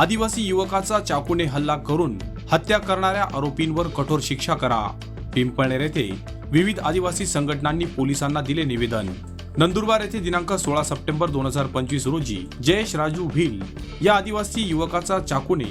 आदिवासी युवकाचा चाकूने हल्ला करून हत्या करणाऱ्या आरोपींवर कठोर शिक्षा करा. पिंपळनेर येथे विविध आदिवासी संघटनांनी पोलिसांना दिले निवेदन. नंदुरबार येथे दिनांक सोळा सप्टेंबर दोन हजार पंचवीस रोजी जयेश राजू भिल या आदिवासी युवकाचा चाकूने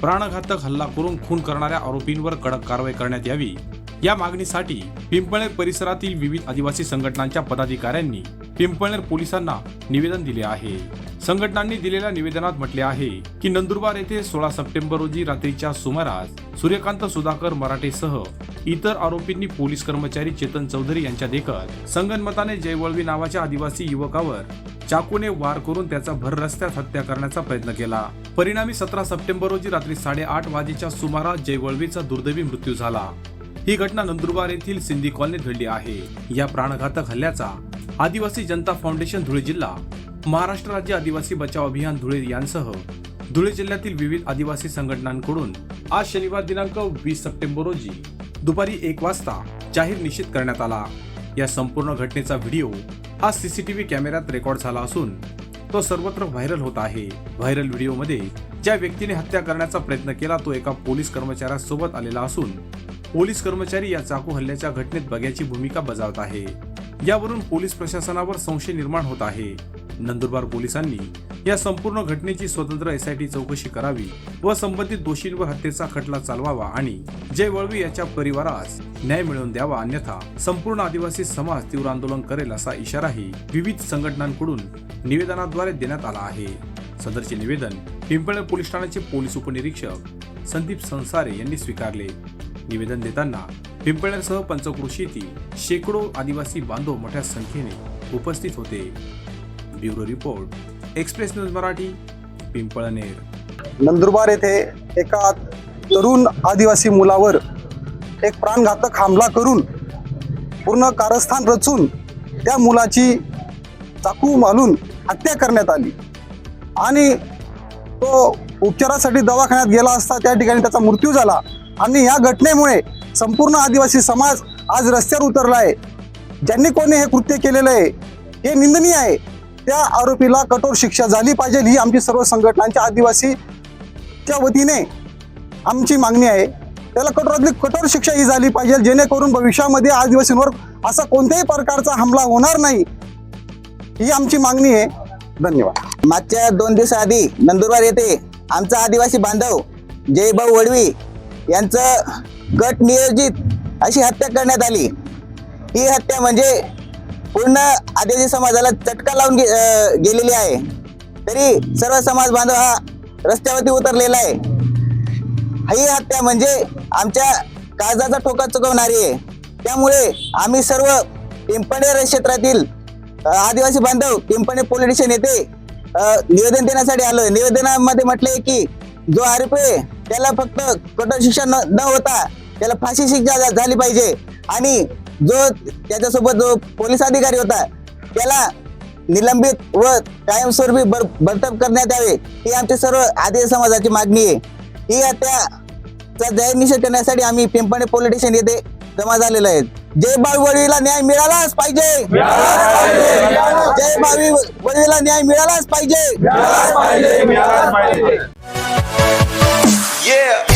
प्राणघातक हल्ला करून खून करणाऱ्या आरोपींवर कडक कारवाई करण्यात यावी. या मागणीसाठी पिंपळनेर परिसरातील विविध आदिवासी संघटनांच्या पदाधिकाऱ्यांनी पिंपळनेर पोलिसांना निवेदन दिले आहे. संघटनांनी दिलेल्या निवेदनात म्हटले आहे की नंदुरबार येथे सोळा सप्टेंबर रोजी रात्रीच्या सुमारास सूर्यकांत सुधाकर मराठेसह इतर आरोपींनी पोलीस कर्मचारी चेतन चौधरी यांच्या देखत संगनमताने जयवळवी नावाच्या आदिवासी युवकावर चाकूने वार करून त्याचा भर रस्त्यात हत्या करण्याचा प्रयत्न केला. परिणामी सतरा सप्टेंबर रोजी रात्री साडेआठ वाजेच्या सुमारास जयवळवीचा दुर्दैवी मृत्यू झाला. ही घटना नंदुरबार येथील सिंधी कॉलनीत घडली आहे. या प्राणघातक हल्ल्याचा आदिवासी जनता फाउंडेशन धुळे जिल्हा महाराष्ट्र राज्य आदिवासी बचाव अभियान धुळे यांसह धुळे जिल्ह्यातील विविध आदिवासी संघटनांकडून आज शनिवार दिनांक वीस सप्टेंबर रोजी दुपारी एक वाजता जाहीर निश्चित करण्यात आला. या संपूर्ण घटनेचा व्हिडिओ हा सीसीटीव्ही कॅमेऱ्यात रेकॉर्ड झाला असून तो सर्वत्र व्हायरल होत आहे. व्हायरल व्हिडिओमध्ये ज्या व्यक्तीने हत्या करण्याचा प्रयत्न केला तो एका पोलीस कर्मचाऱ्यासोबत आलेला असून पोलीस कर्मचारी या चाकू हल्ल्याच्या घटनेत बघ्याची भूमिका बजावत आहे. यावरून पोलीस प्रशासनावर संशय निर्माण होत आहे. नंदुरबार पोलिसांनी या संपूर्ण घटनेची स्वतंत्र एसआयटी चौकशी करावी व संबंधित दोषींवर हत्येचा खटला चालवावा आणि जय वळवी याच्या परिवारास न्याय मिळवून द्यावा अन्यथा संपूर्ण आदिवासी समाज तीव्र आंदोलन करेल असा इशाराही विविध संघटनांकडून निवेदनाद्वारे देण्यात आला आहे. सदरचे निवेदन पिंपळे पोलीस ठाण्याचे पोलीस उपनिरीक्षक संदीप संसारे यांनी स्वीकारले. निवेदन देताना पिंपळ्यासह पंचक्रोशी येथील शेकडो आदिवासी बांधव मोठ्या संख्येने उपस्थित होते. Bureau report express news Marathi Pimpalner. Nandurbar येथे एका तरुण आदिवासी मुलावर एक प्राणघातक हमला करून पूर्ण कारस्थान रचून त्या मुलाची चाकू मारून हत्या करण्यात आली. आणि तो उपचारासाठी दवाखान्यात गेला असता त्या ठिकाणी त्याचा मृत्यू झाला. आणि या घटनेमुळे संपूर्ण आदिवासी समाज आज रस्त्यावर उतरला आहे ज्यांनी कोणी हे कृत्य केलेलं आहे हे निंदनीय आहे त्या आरोपीला कठोर शिक्षा झाली पाहिजे ही आमची सर्व संघटनांच्या आदिवासीच्या वतीने आमची मागणी आहे. त्याला कठोरातली कठोर शिक्षा ही झाली पाहिजे जेणेकरून भविष्यामध्ये आदिवासींवर असा कोणत्याही प्रकारचा हमला होणार नाही ही आमची मागणी आहे. धन्यवाद. मागच्या दोन दिवसाआधी नंदुरबार येथे आमचा आदिवासी बांधव जयभाऊ वडवी यांचं गट नियोजित अशी हत्या करण्यात आली. ही हत्या म्हणजे पूर्ण आदिवासी समाजाला चटका लावून गे- गेलेली आहे. तरी सर्व समाज बांधव हा रस्त्यावरती उतरलेला आहे. ही हत्या म्हणजे आमच्या काळजाचा ठोका चुकवणारी आहे. त्यामुळे आम्ही सर्व पिंपणेर क्षेत्रातील आदिवासी बांधव पिंपणे पोलीस स्टेशन येथे निवेदन देण्यासाठी आलोय. निवेदनामध्ये म्हटले की जो आरोपी आहे, त्याला फक्त कठोर शिक्षा न न होता त्याला फाशी शिक्षा झाली पाहिजे. आणि जो त्याच्यासोबत जो पोलीस अधिकारी होता त्याला निलंबित व कायमस्वरूपी बर बरतब करण्यात यावे ही आमची सर्व आदिवासी समाजाची मागणी आहे. ही आता जाहीर निषेध करण्यासाठी आम्ही पिंपणे पोलीस स्टेशन येथे जमा झालेलो आहे. जय भावी वडीला न्याय मिळालाच पाहिजे. जय भावी वडीला न्याय मिळालाच पाहिजे. Yeah.